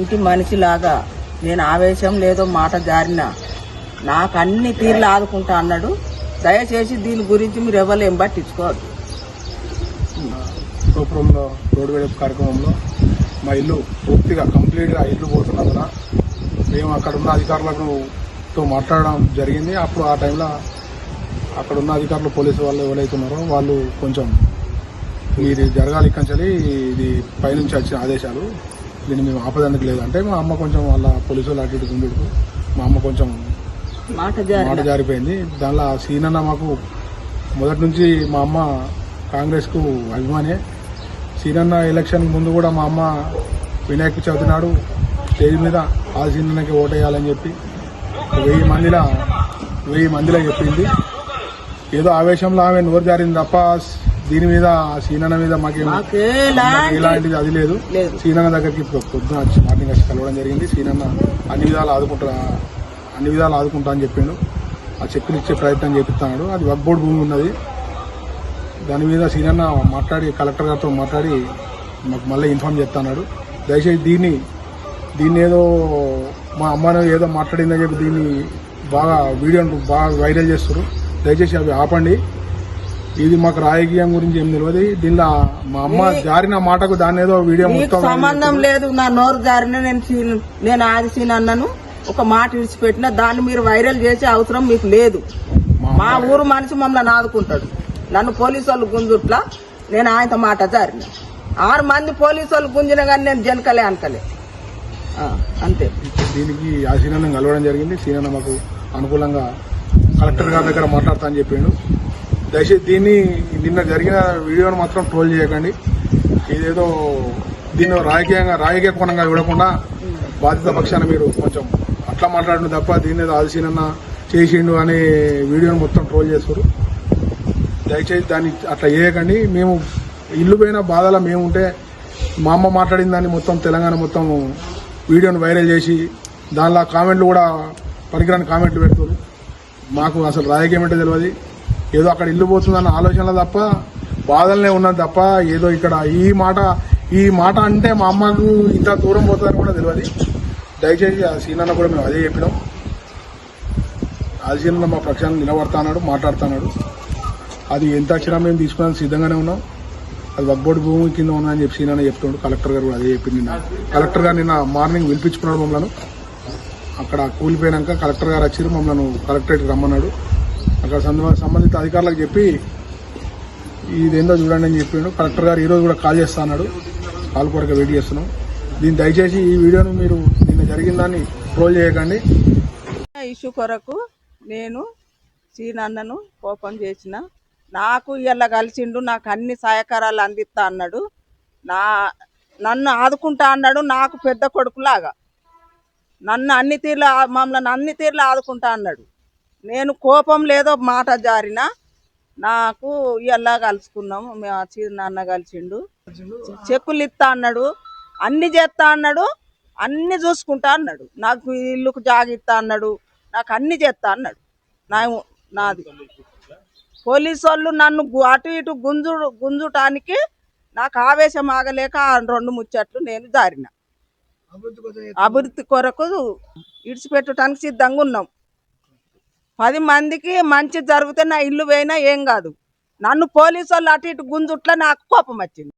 ఇంటి మనిషిలాగా నేను ఆవేశం లేదో మాట జారిన నాకు అన్ని తీర్లు ఆదుకుంటా అన్నాడు. దయచేసి దీని గురించి మీరు ఎవరు పట్టించుకోవద్దు. గోపురంలో రోడ్డు వేడపు కార్యక్రమంలో మా ఇల్లు పూర్తిగా కంప్లీట్గా ఇల్లు పోతున్నందున మేము అక్కడ ఉన్న అధికారులతో తో మాట్లాడడం జరిగింది. అప్పుడు ఆ టైంలో అక్కడ ఉన్న అధికారులు పోలీసు వాళ్ళు ఎవరైతున్నారో వాళ్ళు కొంచెం ఇది జరగాలి ఇక్కడి ఇది పైనుంచి వచ్చిన ఆదేశాలు. దీన్ని మేము ఆపదానికి లేదంటే మా అమ్మ కొంచెం వాళ్ళ పోలీసు వాళ్ళు అటు ఇటు మా అమ్మ కొంచెం మాట జారిపోయింది. దానిలో సీనన్న మాకు మొదటి నుంచి మా అమ్మ కాంగ్రెస్కు అభిమానే సీనన్న ఎలక్షన్ ముందు కూడా మా అమ్మ వినాయక చవితి నాడు స్టేజ్ మీద ఆ సీనన్నకి ఓటేయాలని చెప్పి వెయ్యి మందిలో వెయ్యి మందిలో చెప్పింది. ఏదో ఆవేశంలో ఆమె నోరు జారింది తప్ప దీని మీద సీనన్న మీద మాకేం ఎలాంటిది అది లేదు. సీనన్న దగ్గరికి ఇప్పుడు పొద్దున వచ్చి మార్నింగ్ వచ్చి కలవడం జరిగింది. సీనన్న అన్ని విధాలు ఆదుకుంటా అన్ని విధాలు ఆదుకుంటా అని చెప్పిండు. ఆ చెక్కులు ఇచ్చే ప్రయత్నం చేపిస్తున్నాడు అది వర్క్ బోర్డు భూమి ఉన్నది. దాని మీద సీనన్న మాట్లాడి కలెక్టర్ గారితో మాట్లాడి మాకు మళ్ళీ ఇన్ఫార్మ్ చేస్తున్నాడు. దయచేసి దీన్ని దీన్ని ఏదో మా అమ్మను ఏదో మాట్లాడిందని చెప్పి దీన్ని బాగా వీడియోను బాగా వైరల్ చేస్తారు దయచేసి అవి ఆపండి. ఇది మాకు రాజకీయం గురించి ఏం తెలియదు దీనిలో మా అమ్మ జారిన మాటకు దాన్ని ఏదో వీడియో సంబంధం లేదు నా నోరు జారిన నేను నేను ఆది సీన్ అన్నను. ఒక మాట విడిచిపెట్టిన దాన్ని మీరు వైరల్ చేసే అవసరం మీకు లేదు. మా ఊరు మనిషి మమ్మల్ని ఆదుకుంటాడు. నన్ను పోలీసు వాళ్ళు గుంజుట్లా నేను ఆయనతో మాట జారిన. ఆరు మంది పోలీసు వాళ్ళు గుంజిన కానీ నేను జనకలే అనకలే. అంతే. దీనికి ఆ సీనన్న కలవడం జరిగింది. సీనన్న మాకు అనుకూలంగా కలెక్టర్ గారి దగ్గర మాట్లాడతా అని చెప్పిండు. దయచేసి దీన్ని నిన్న జరిగిన వీడియోను మాత్రం ట్రోల్ చేయకండి. ఇదేదో దీన్ని రాజకీయంగా రాజకీయ కోణంగా ఇవ్వకుండా బాధిత పక్షాన మీరు కొంచెం అట్లా మాట్లాడిన తప్ప దీన్ని ఏదో ఆదిసీనన్న చేసిండు అనే వీడియోను మొత్తం ట్రోల్ చేస్తారు దయచేసి దాన్ని అట్లా చేయకండి. మేము ఇల్లు పోయిన బాధలో మేము ఉంటే మా అమ్మ మాట్లాడిన దాన్ని మొత్తం తెలంగాణ మొత్తం వీడియోను వైరల్ చేసి దానిలో కామెంట్లు కూడా పనికిరాని కామెంట్లు పెడుతున్నారు మాకు అసలు రాజకీయం అంటే తెలియదు ఏదో అక్కడ ఇల్లు పోతుందన్న ఆలోచనలో తప్ప బాధలనే ఉన్నది తప్ప ఏదో ఇక్కడ ఈ మాట ఈ మాట అంటే మా అమ్మకు ఇంత దూరం పోతుందని కూడా తెలియదు. దయచేసి ఆ సీనన్న కూడా మేము అదే చెప్పినాం. ఆ సీనన్న మా పక్షాన్ని నిలబడతాడు మాట్లాడుతున్నాడు. అది ఎంత వచ్చినా మేము తీసుకోవడానికి సిద్ధంగానే ఉన్నాం. అది వగ్బోడి భూమి కింద ఉన్నా అని చెప్పి సీనన్న చెప్తున్నాడు కలెక్టర్ గారు కూడా అదే చెప్పింది నిన్న. కలెక్టర్ గారు నిన్న మార్నింగ్ పిలిపించుకున్నాడు మమ్మల్ని. అక్కడ కూలిపోయినాక కలెక్టర్ గారు వచ్చి మమ్మల్ని కలెక్టరేట్కి రమ్మన్నాడు. అక్కడ సంబంధిత అధికారులకు చెప్పి ఇదేందో చూడండి అని చెప్పిండు కలెక్టర్ గారు ఈరోజు కూడా కాల్ చేస్తా అన్నాడు. కాల్ కొరకు వెయిట్ చేస్తున్నాం. దీన్ని దయచేసి ఈ వీడియోను మీరు నిన్న జరిగిన దాన్ని ట్రోల్ చేయకండి. ఇష్యూ కొరకు నేను సీనన్నను కోపం చేసిన. నాకు ఇలా కలిసిండు నాకు అన్ని సహకారాలు అందిస్తా అన్నాడు. నా నన్ను ఆదుకుంటా అన్నాడు నాకు పెద్ద కొడుకులాగా. నన్ను అన్ని తీర్లు మమ్మల్ని అన్ని తీర్లు ఆదుకుంటా అన్నాడు. నేను కోపం లేదో మాట జారిన నాకు ఇలా కలుసుకున్నాము మేము చిన్న కలిసిండు. చెక్కులు ఇస్తా అన్నాడు. అన్ని చేస్తా అన్నాడు. అన్ని చూసుకుంటా అన్నాడు. నాకు ఇల్లుకు జాగిస్తా అన్నాడు. నాకు అన్ని చేస్తా అన్నాడు. నా నాది. పోలీసు వాళ్ళు నన్ను అటు ఇటు గుంజు గుంజుటానికి నాకు ఆవేశం ఆగలేక ఆ రెండు ముచ్చట్లు నేను జారిన. అభివృద్ధి కొరకు ఇడిచిపెట్టడానికి సిద్ధంగా ఉన్నాం. పది మందికి మంచి జరిగితే నా ఇల్లు పోయినా ఏం కాదు. నన్ను పోలీసు వాళ్ళు అటు ఇటు గుంజుట్ల నాకు కోపం వచ్చింది.